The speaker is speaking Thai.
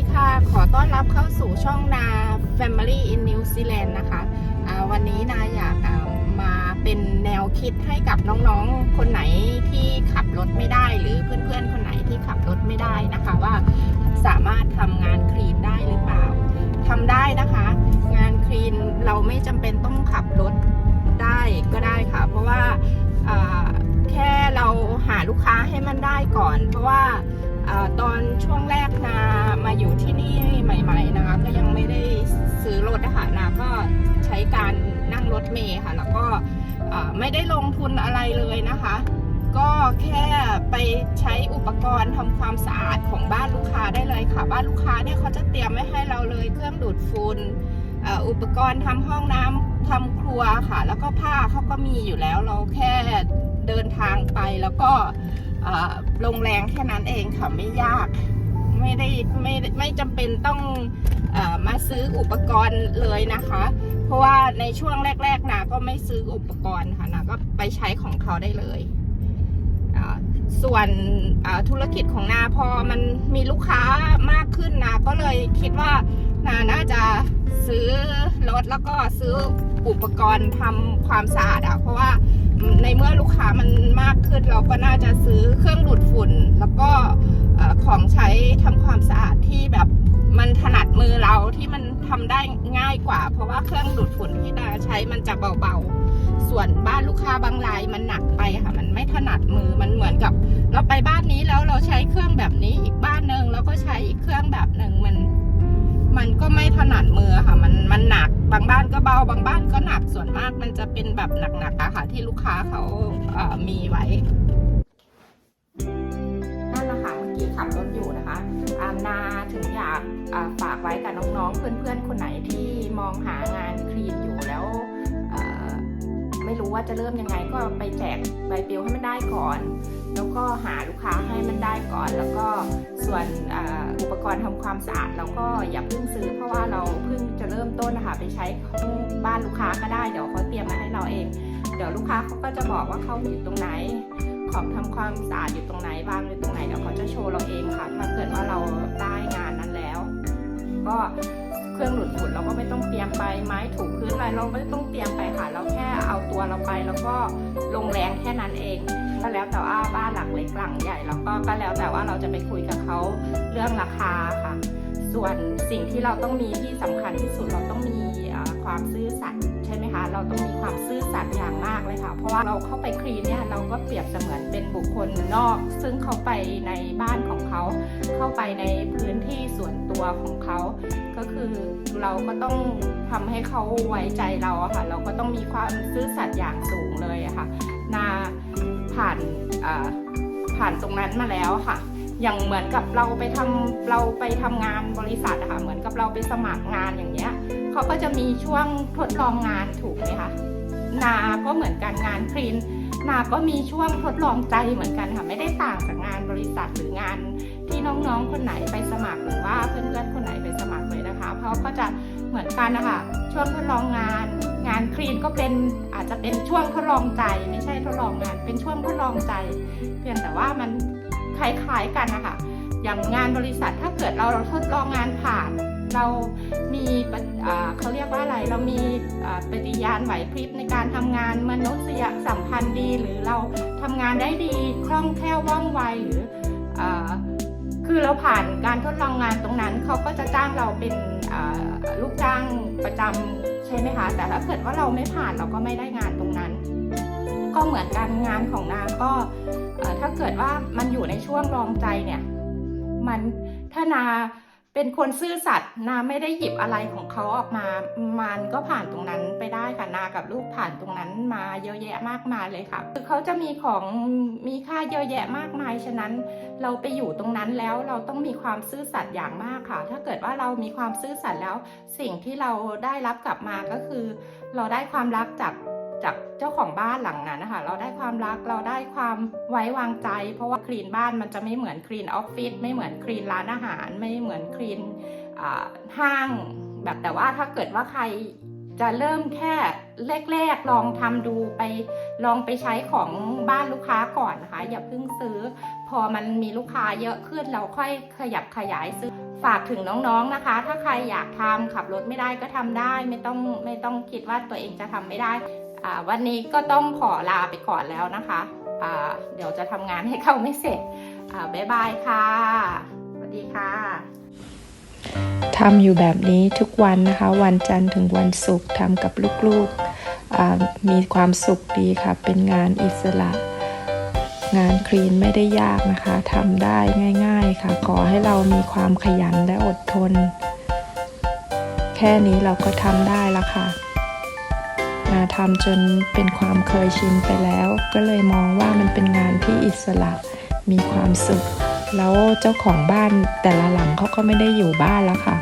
ีค่ะ ขอต้อนรับเข้าสู่ช่องนา Family in New Zealand นะคะอ่าวันนี้นาอยากมาเป็นแนวคิดให้กับน้องๆ คนไหนที่ขับรถไม่ได้ หรือเพื่อนๆ คนไหนที่ขับรถไม่ได้นะคะว่าสามารถทำงานคลีนได้หรือเปล่าทำได้นะคะ งานคลีนเราไม่จำเป็นต้องขับรถได้ก็ได้ค่ะ เพราะว่าแค่เราหาลูกค้าให้มันได้ก่อน เพราะว่า ตอนช่วงแรกนามาอยู่ที่นี่ใหม่ ๆ นะคะ ก็ยังไม่ได้ซื้อรถนะคะนาก็ใช้การนั่งรถเมล์ค่ะ แล้วก็ไม่ได้ลงทุนอะไรเลยนะคะ ก็แค่ไปใช้อุปกรณ์ทำความสะอาดของบ้านลูกค้าได้เลยค่ะ บ้านลูกค้าเนี่ยเขาจะเตรียมไว้ให้เราเลยเครื่องดูดฝุ่นอุปกรณ์ทำห้องน้ำทำครัวค่ะ แล้วก็ผ้าเขาก็มีอยู่แล้วเราแค่เดินทางไปแล้วก็ ลงแรงแค่นั้นเองค่ะไม่ยาก ไม่ได้ไม่ไม่จำเป็นต้องอมาซื้ออุปกรณ์เลยนะคะ เพราะว่าในช่วงแรกๆนาก็ไม่ซื้ออุปกรณ์ค่ะนาก็ไปใช้ของเขาได้เลยส่วนธุรกิจของนาพอมันมีลูกค้ามากขึ้นนาก็เลยคิดว่านาน่าจะซื้อรถแล้วก็ซื้ออุปกรณ์ทำความสะอาดอะเพราะว่า ในเมื่อลูกค้ามันมากขึ้นเราก็น่าจะซื้อเครื่องดูดฝุ่น แล้วก็ของใช้ทำความสะอาดที่แบบมันถนัดมือเราที่มันทำได้ง่ายกว่า เพราะว่าเครื่องดูดฝุ่นที่ดาใช้มันจะเบาๆ ส่วนบ้านลูกค้าบางรายมันหนักไปค่ะ มันไม่ถนัดมือมันเหมือนกับ เราไปบ้าน ไม่ถนัดมือค่ะ มันมันหนักบางบ้านก็เบาบางบ้านก็หนักส่วนมากมันจะเป็นแบบหนักๆอะค่ะ ที่ลูกค้าเขาเอ่อมีไว้นั่นแหละค่ะเมื่อกี้ขับรถอยู่นะคะอานาถึงอยากฝากไว้กับน้องๆเพื่อนๆคนไหนที่มองหางานคลีนอยู่ รู้ว่าจะเริ่มยังไงก็ไปแจกใบปลิวให้มันได้ก่อน แล้วก็หาลูกค้าให้มันได้ก่อน แล้วก็ส่วนอ,อุปกรณ์ทำความสะอาดเราก็อย่าเพิ่งซื้อ เพราะว่าเราเพิ่งจะเริ่มต้นนะคะไปใช้บ้านลูกค้าก็ได้เดี๋ยวเขาเตรียมมาให้เราเอง เดี๋ยวลูกค้าเขาก็จะบอกว่าเขาอยู่ตรงไหนของทำความสะอาดอยู่ตรงไหนบ้างอยู่ตรงไหนเดี๋ยวเขาจะโชว์เราเองค่ะ ถ้าเกิดว่าเราได้งานนั้นแล้ว ก็เครื่องหลุดฝุ่นเราก็ไม่ต้องเตรียมไปไม้ เราไม่ต้องเตรียมไปค่ะ เราแค่เอาตัวเราไปแล้วก็ลงแรงแค่นั้นเอง ก็แล้วแต่ว่าบ้านหลังเล็กหลังใหญ่แล้วก็ก็แล้วแต่ว่าเราจะไปคุยกับเขาเรื่องราคาค่ะ ส่วนสิ่งที่เราต้องมีที่สำคัญที่สุดเราต้องมีความซื่อสัตย์ใช่ไหมคะ เราต้องมีความซื่อสัตย์อย่างมากเลยค่ะ เพราะว่าเราเข้าไปคลีนเนี่ยเราก็เปรียบเสมือนเป็นบุคคลนอก ซึ่งเขาไปในบ้านของเขา เข้าไปในพื้นที่ส่วนตัวของเขา ก็คือเราก็ต้องทำให้เขาไว้ใจเราอะค่ะ เราก็ต้องมีความซื่อสัตย์อย่างสูงเลยอะค่ะ นาผ่านผ่านตรงนั้นมาแล้วค่ะ อย่างเหมือนกับเราไปทำเราไปทำงานบริษัทอะค่ะ เหมือนกับเราไปสมัครงานอย่างเงี้ยเขาก็จะมีช่วงทดลองงานถูกไหมคะนาก็เหมือนกันงานคลีนนาก็มีช่วงทดลองใจเหมือนกันค่ะ ไม่ได้ต่างจากงานบริษัทหรืองานที่น้องๆคนไหนไปสมัครหรือว่าเพื่อนๆคนไหน เลยนะคะเพราะก็จะเหมือนกันนะคะช่วงทดลองงาน งานคลีนก็เป็นอาจจะเป็นช่วงทดลองใจ ไม่ใช่ทดลองงาน เป็นช่วงทดลองใจ เพียงแต่ว่ามันคล้ายๆกันนะคะอย่างงานบริษัทถ้าเกิดเราทดลองงานผ่าน เรามีเขาเรียกว่าอะไร เรามีปฏิญาณไหวพริบในการทำงานมนุษยสัมพันธ์ดี หรือเราทำงานได้ดีคล่องแคล่วว่องไวหรืออ คือเราผ่านการทดลองงานตรงนั้นเขาก็จะจ้างเราเป็นลูกจ้างประจำใช่ไหมคะ แต่ถ้าเกิดว่าเราไม่ผ่านเราก็ไม่ได้งานตรงนั้น ก็เหมือนกันงานของนาก็ถ้าเกิดว่ามันอยู่ในช่วงลองใจเนี่ยมันถ้านาเป็นคนซื่อสัตย์นาไม่ได้หยิบอะไรของเขาออกมา มันก็ผ่านตรงนั้น ได้ค่ะนากับลูกผ่านตรงนั้นมาเยอะแยะมากมายเลยค่ะ คือเขาจะมีของมีค่าเยอะแยะมากมาย ฉะนั้นเราไปอยู่ตรงนั้นแล้วเราต้องมีความซื่อสัตย์อย่างมากค่ะ ถ้าเกิดว่าเรามีความซื่อสัตย์แล้ว สิ่งที่เราได้รับกลับมาก็คือ เราได้ความรักจากจากเจ้าของบ้านหลังนั้นนะคะ เราได้ความรักเราได้ความไว้วางใจ เพราะว่าคลีนบ้านมันจะไม่เหมือนคลีนออฟฟิศไม่เหมือนคลีนร้านอาหาร ไม่เหมือนคลีนห้าง แบบแต่ว่าถ้าเกิดว่าใคร จะเริ่มแค่แรกๆลองทำดูไปลองไปใช้ของบ้านลูกค้าก่อนนะคะ อย่าเพิ่งซื้อ พอมันมีลูกค้าเยอะขึ้นเราค่อยขยับขยายซื้อฝากถึงน้องๆนะคะ ถ้าใครอยากทำขับรถไม่ได้ก็ทำได้ ไม่ต้องไม่ต้องคิดว่าตัวเองจะทำไม่ได้ วันนี้ก็ต้องขอลาไปก่อนแล้วนะคะเดี๋ยวจะทำงานให้เขาไม่เสร็จบ๊ายบายค่ะ สวัสดีค่ะ ทำอยู่แบบนี้ทุกวันนะคะ วันจันทร์ถึงวันศุกร์ทำกับลูกๆมีความสุขดีค่ะ เป็นงานอิสระ งานคลีนไม่ได้ยากนะคะทำได้ง่าย ๆค่ะ ขอให้เรามีความขยันและอดทน แค่นี้เราก็ทำได้แล้วค่ะมาทำจนเป็นความเคยชินไปแล้ว ก็เลยมองว่ามันเป็นงานที่อิสระมีความสุข แล้วเจ้าของบ้านแต่ละหลังเขาก็ไม่ได้อยู่บ้านแล้วค่ะ